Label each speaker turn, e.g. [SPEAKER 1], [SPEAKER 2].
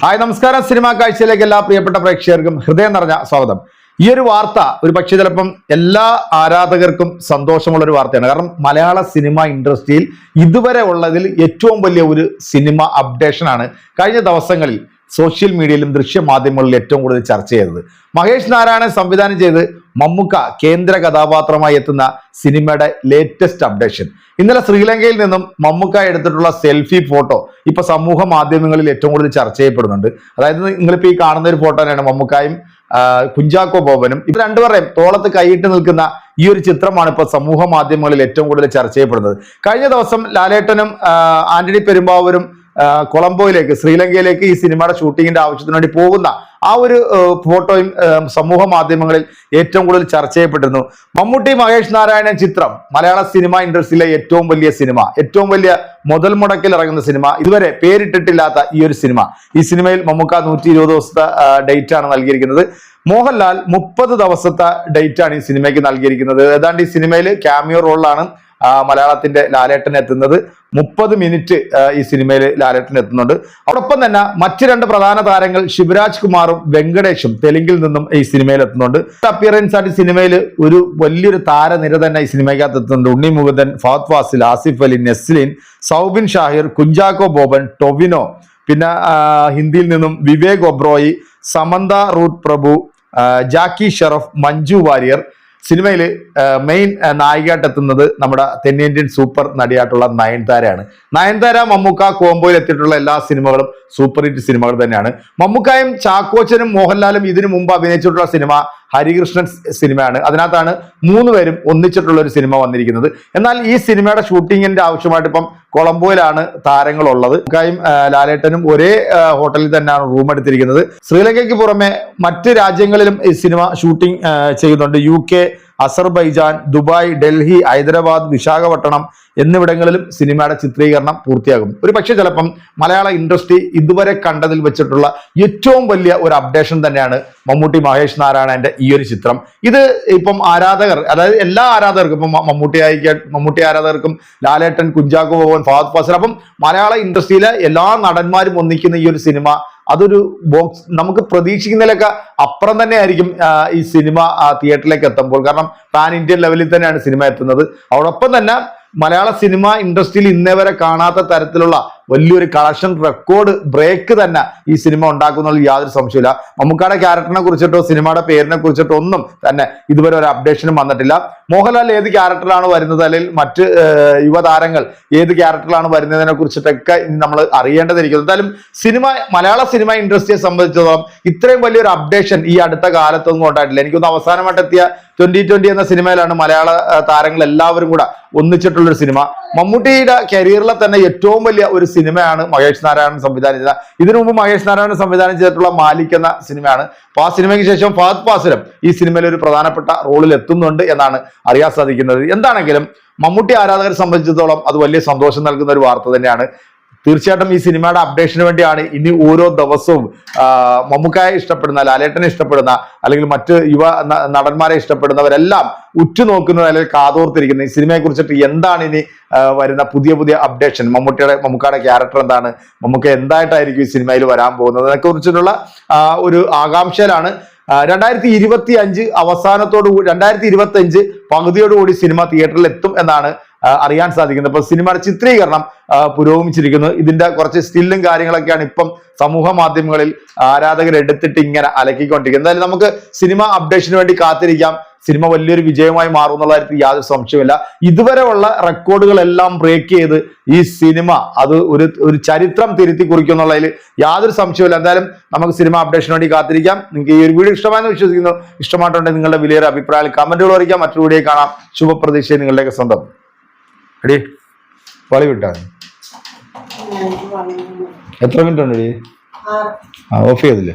[SPEAKER 1] Hi നമസ്കാരം. Cinema കാഴ്ചയിലേക്ക് എല്ലാ പ്രിയപ്പെട്ട പ്രേക്ഷകർക്കും ഹൃദയം നിറഞ്ഞ സ്വാഗതം. ഈ ഒരു വാർത്ത ഒരു പക്ഷേ ചിലപ്പം എല്ലാ ആരാധകർക്കും സന്തോഷമുള്ള ഒരു വാർത്തയാണ്. കാരണം മലയാള സിനിമ ഇൻഡസ്ട്രിയിൽ ഇതുവരെ ഉള്ളതിൽ ഏറ്റവും വലിയ ഒരു സിനിമ അപ്ഡേഷൻ ആണ് കഴിഞ്ഞ ദിവസങ്ങളിൽ സോഷ്യൽ മീഡിയയിലും ദൃശ്യ മാധ്യമങ്ങളിലും ഏറ്റവും കൂടുതൽ ചർച്ച ചെയ്തത്. മഹേഷ് നാരായണൻ സംവിധാനം ചെയ്ത് മമ്മുക്ക കേന്ദ്ര കഥാപാത്രമായി എത്തുന്ന സിനിമയുടെ ലേറ്റസ്റ്റ് അപ്ഡേഷൻ ഇന്നലെ ശ്രീലങ്കയിൽ നിന്നും മമ്മുക്ക എടുത്തിട്ടുള്ള സെൽഫി ഫോട്ടോ ഇപ്പൊ സമൂഹ മാധ്യമങ്ങളിൽ ഏറ്റവും കൂടുതൽ ചർച്ച ചെയ്യപ്പെടുന്നുണ്ട്. അതായത് നിങ്ങളിപ്പോ ഈ കാണുന്ന ഒരു ഫോട്ടോ തന്നെയാണ് മമ്മുക്കായും കുഞ്ചാക്കോ ബോബനും. ഇവർ രണ്ടുപേരെയും തോളത്ത് കൈയിട്ട് നിൽക്കുന്ന ഈ ഒരു ചിത്രമാണ് ഇപ്പൊ സമൂഹ മാധ്യമങ്ങളിൽ ഏറ്റവും കൂടുതൽ ചർച്ച ചെയ്യപ്പെടുന്നത്. കഴിഞ്ഞ ദിവസം ലാലേട്ടനും ആന്റണി പെരുമ്പാവൂരും കൊളംബോയിലേക്ക് ശ്രീലങ്കയിലേക്ക് ഈ സിനിമയുടെ ഷൂട്ടിങ്ങിന്റെ ആവശ്യത്തിന് വേണ്ടി പോകുന്ന ആ ഒരു ഫോട്ടോയും സമൂഹ മാധ്യമങ്ങളിൽ ഏറ്റവും കൂടുതൽ ചർച്ച ചെയ്യപ്പെട്ടിരുന്നു. മമ്മൂട്ടി മഹേഷ് നാരായണൻ ചിത്രം മലയാള സിനിമ ഇൻഡസ്ട്രിയിലെ ഏറ്റവും വലിയ സിനിമ ഏറ്റവും വലിയ മുതൽ മുടക്കിൽ ഇറങ്ങുന്ന സിനിമ ഇതുവരെ പേരിട്ടിട്ടില്ലാത്ത ഈ ഒരു സിനിമ. ഈ സിനിമയിൽ മമ്മൂക്ക നൂറ്റി ഇരുപത് ദിവസത്തെ ഡേറ്റ് ആണ് നൽകിയിരിക്കുന്നത്. മോഹൻലാൽ മുപ്പത് ദിവസത്തെ ഡേറ്റ് ആണ് ഈ സിനിമയ്ക്ക് നൽകിയിരിക്കുന്നത്. ഏതാണ്ട് ഈ സിനിമയിൽ ക്യാമിയോ റോളിലാണ് മലയാളത്തിന്റെ ലാലേട്ടൻ എത്തുന്നത്. മുപ്പത് മിനിറ്റ് ഈ സിനിമയിൽ ലാലേട്ടൻ എത്തുന്നുണ്ട്. അതോടൊപ്പം തന്നെ മറ്റ് രണ്ട് പ്രധാന താരങ്ങൾ ശിവരാജ് കുമാറും വെങ്കടേഷും തെലുങ്കിൽ നിന്നും ഈ സിനിമയിൽ എത്തുന്നുണ്ട്. അപ്പിയറൻസ് ആയിട്ട് സിനിമയിൽ ഒരു വലിയൊരു താരനിര തന്നെ ഈ സിനിമയ്ക്കകത്ത് എത്തുന്നുണ്ട്. ഉണ്ണി മുകുന്ദൻ ഫഹദ് ഫാസിൽ ആസിഫ് അലി നെസ്ലിൻ സൗബിൻ ഷാഹിർ കുഞ്ചാക്കോ ബോബൻ ടൊവിനോ. പിന്നെ ഹിന്ദിയിൽ നിന്നും വിവേക് ഒബ്രോയി സമന്ത റൂട്ട് പ്രഭു ജാക്കി ഷെറഫ് മഞ്ജു വാര്യർ സിനിമയിൽ മെയിൻ നായികയായിട്ട് എത്തുന്നത് നമ്മുടെ തെന്നിന്ത്യൻ സൂപ്പർ നടിയായിട്ടുള്ള നയൻതാരയാണ്. നയൻതാര മമ്മൂക്ക കോംബോയിൽ എത്തിയിട്ടുള്ള എല്ലാ സിനിമകളും സൂപ്പർ ഹിറ്റ് സിനിമകൾ തന്നെയാണ്. മമ്മൂക്കായും ചാക്കോച്ചനും മോഹൻലാലും ഇതിനു മുമ്പ് അഭിനയിച്ചിട്ടുള്ള സിനിമ ഹരികൃഷ്ണൻ സിനിമയാണ്. അതിനകത്താണ് മൂന്ന് പേരും ഒന്നിച്ചിട്ടുള്ള ഒരു സിനിമ വന്നിരിക്കുന്നത്. എന്നാൽ ഈ സിനിമയുടെ ഷൂട്ടിങ്ങിന്റെ ആവശ്യമായിട്ട് ഇപ്പം കൊളംബോയിലാണ് താരങ്ങളുള്ളത്. ആ, ലാലേട്ടനും ഒരേ ഹോട്ടലിൽ തന്നെയാണ് റൂം എടുത്തിരിക്കുന്നത്. ശ്രീലങ്കയ്ക്ക് പുറമെ മറ്റ് രാജ്യങ്ങളിലും ഈ സിനിമ ഷൂട്ടിംഗ് ചെയ്യുന്നുണ്ട്. യു അസർബൈജാൻ ദുബായ് ഡൽഹി ഹൈദരാബാദ് വിശാഖപട്ടണം എന്നിവിടങ്ങളിലും സിനിമയുടെ ചിത്രീകരണം പൂർത്തിയാകും. ഒരു പക്ഷേ ചിലപ്പം മലയാള ഇൻഡസ്ട്രി ഇതുവരെ കണ്ടതിൽ വെച്ചിട്ടുള്ള ഏറ്റവും വലിയ ഒരു അപ്ഡേഷൻ തന്നെയാണ് മമ്മൂട്ടി മഹേഷ് നാരായണന്റെ ഈ ഒരു ചിത്രം. ഇത് ഇപ്പം ആരാധകർ അതായത് എല്ലാ ആരാധകർക്കും ഇപ്പം മമ്മൂട്ടി മമ്മൂട്ടി ആരാധകർക്കും ലാലേട്ടൻ കുഞ്ചാക്കോ ഭവൻ ഫഹദ് ഫാസിൽ അപ്പം മലയാള ഇൻഡസ്ട്രിയിലെ എല്ലാ നടന്മാരും ഒന്നിക്കുന്ന ഈ ഒരു സിനിമ അതൊരു ബോക്സ് നമുക്ക് പ്രതീക്ഷിക്കുന്നതിലൊക്കെ അപ്പുറം തന്നെ ആയിരിക്കും ഈ സിനിമ തിയേറ്ററിലേക്ക് എത്തുമ്പോൾ. കാരണം പാൻ ഇന്ത്യൻ ലെവലിൽ തന്നെയാണ് സിനിമ എത്തുന്നത്. അതോടൊപ്പം തന്നെ മലയാള സിനിമ ഇൻഡസ്ട്രിയിൽ ഇന്നേ വരെ കാണാത്ത തരത്തിലുള്ള വലിയൊരു കളക്ഷൻ റെക്കോർഡ് ബ്രേക്ക് തന്നെ ഈ സിനിമ ഉണ്ടാക്കുന്നതിൽ യാതൊരു സംശയമില്ല മമ്മൂക്കാടെ ക്യാരക്ടറിനെ കുറിച്ചിട്ടോ സിനിമയുടെ പേരിനെ കുറിച്ചിട്ടോ ഒന്നും തന്നെ ഇതുവരെ ഒരു അപ്ഡേഷനും വന്നിട്ടില്ല. മോഹൻലാൽ ഏത് ക്യാരക്ടറാണ് വരുന്നത്? അല്ലെങ്കിൽ മറ്റ് യുവതാരങ്ങൾ ഏത് ക്യാരക്ടറിലാണ് വരുന്നതിനെ കുറിച്ചിട്ടൊക്കെ നമ്മൾ അറിയേണ്ടതിരിക്കുന്നു. എന്തായാലും സിനിമ മലയാള സിനിമ ഇൻഡസ്ട്രിയെ സംബന്ധിച്ചിടത്തോളം ഇത്രയും വലിയൊരു അപ്ഡേഷൻ ഈ അടുത്ത കാലത്തൊന്നും ഉണ്ടായിട്ടില്ല. എനിക്കൊന്ന് അവസാനമായിട്ട് എത്തിയ ട്വന്റി ട്വന്റി എന്ന സിനിമയിലാണ് മലയാള താരങ്ങൾ എല്ലാവരും കൂടെ ഒന്നിച്ചിട്ടുള്ള ഒരു സിനിമ മമ്മൂട്ടിയുടെ കരിയറിലെ തന്നെ ഏറ്റവും വലിയ ഒരു സിനിമയാണ് മഹേഷ് നാരായണൻ സംവിധാനം ചെയ്ത ഇതിനു മുമ്പ് മഹേഷ് നാരായണൻ സംവിധാനം ചെയ്തിട്ടുള്ള മാലിക് എന്ന സിനിമയാണ്. അപ്പൊ ആ സിനിമയ്ക്ക് ശേഷം ഫഹദ് ഫാസിലും ഈ സിനിമയിൽ ഒരു പ്രധാനപ്പെട്ട റോളിൽ എത്തുന്നുണ്ട് എന്നാണ് അറിയാൻ സാധിക്കുന്നത്. എന്താണെങ്കിലും മമ്മൂട്ടി ആരാധകരെ സംബന്ധിച്ചിടത്തോളം അത് വലിയ സന്തോഷം നൽകുന്ന ഒരു വാർത്ത തന്നെയാണ്. തീർച്ചയായിട്ടും ഈ സിനിമയുടെ അപ്ഡേഷന് വേണ്ടിയാണ് ഇനി ഓരോ ദിവസവും മമ്മൂക്കായെ ഇഷ്ടപ്പെടുന്ന ലാലേട്ടനെ ഇഷ്ടപ്പെടുന്ന അല്ലെങ്കിൽ മറ്റ് യുവ നടന്മാരെ ഇഷ്ടപ്പെടുന്നവരെല്ലാം ഉറ്റുനോക്കുന്നത് അല്ലെങ്കിൽ കാതോർത്തിരിക്കുന്ന. ഈ സിനിമയെ കുറിച്ചിട്ട് എന്താണ് ഇനി വരുന്ന പുതിയ പുതിയ അപ്ഡേഷൻ മമ്മൂട്ടിയുടെ മമ്മൂക്കയുടെ ക്യാരക്ടർ എന്താണ്? മമ്മൂക്ക എന്തായിട്ടായിരിക്കും ഈ സിനിമയിൽ വരാൻ പോകുന്നത്? അതിനെ കുറിച്ചിട്ടുള്ള ഒരു ആകാംക്ഷയിലാണ്. രണ്ടായിരത്തി ഇരുപത്തി അഞ്ച് അവസാനത്തോടു കൂടി രണ്ടായിരത്തി ഇരുപത്തി അഞ്ച് പകുതിയോടുകൂടി സിനിമ തിയേറ്ററിൽ എത്തും എന്നാണ് അറിയാൻ സാധിക്കുന്നത്. അപ്പൊ സിനിമയുടെ ചിത്രീകരണം പുരോഗമിച്ചിരിക്കുന്നു. ഇതിന്റെ കുറച്ച് സ്റ്റില്ലും കാര്യങ്ങളൊക്കെയാണ് ഇപ്പം സമൂഹ മാധ്യമങ്ങളിൽ ആരാധകർ എടുത്തിട്ട് ഇങ്ങനെ അലക്കിക്കൊണ്ടിരിക്കുന്നത്. എന്തായാലും നമുക്ക് സിനിമ അപ്ഡേഷന് വേണ്ടി കാത്തിരിക്കാം. സിനിമ വലിയൊരു വിജയമായി മാറും എന്നുള്ള കാര്യത്തിൽ യാതൊരു സംശയമില്ല ഇതുവരെ ഉള്ള റെക്കോർഡുകളെല്ലാം ബ്രേക്ക് ചെയ്ത് ഈ സിനിമ അത് ഒരു ഒരു ചരിത്രം തിരുത്തി കുറിക്കും എന്നുള്ളതിൽ യാതൊരു സംശയമില്ല എന്തായാലും നമുക്ക് സിനിമ അപ്ഡേഷന് വേണ്ടി കാത്തിരിക്കാം. നിങ്ങൾക്ക് ഈ ഒരു വീഡിയോ ഇഷ്ടമായെന്ന് വിശ്വസിക്കുന്നു. ഇഷ്ടമായിട്ടുണ്ടെങ്കിൽ നിങ്ങളുടെ വലിയൊരു അഭിപ്രായം കമന്റുകൾ അറിയിക്കാം. മറ്റൊരു വീഡിയോ കാണാം. ശുഭപ്രതീക്ഷ നിങ്ങളുടെയൊക്കെ സ്വന്തം എടി വളി വിട്ടാ. എത്ര മിനിറ്റ് ഉണ്ട് എടി? ഓഫ് ചെയ്തില്ലേ?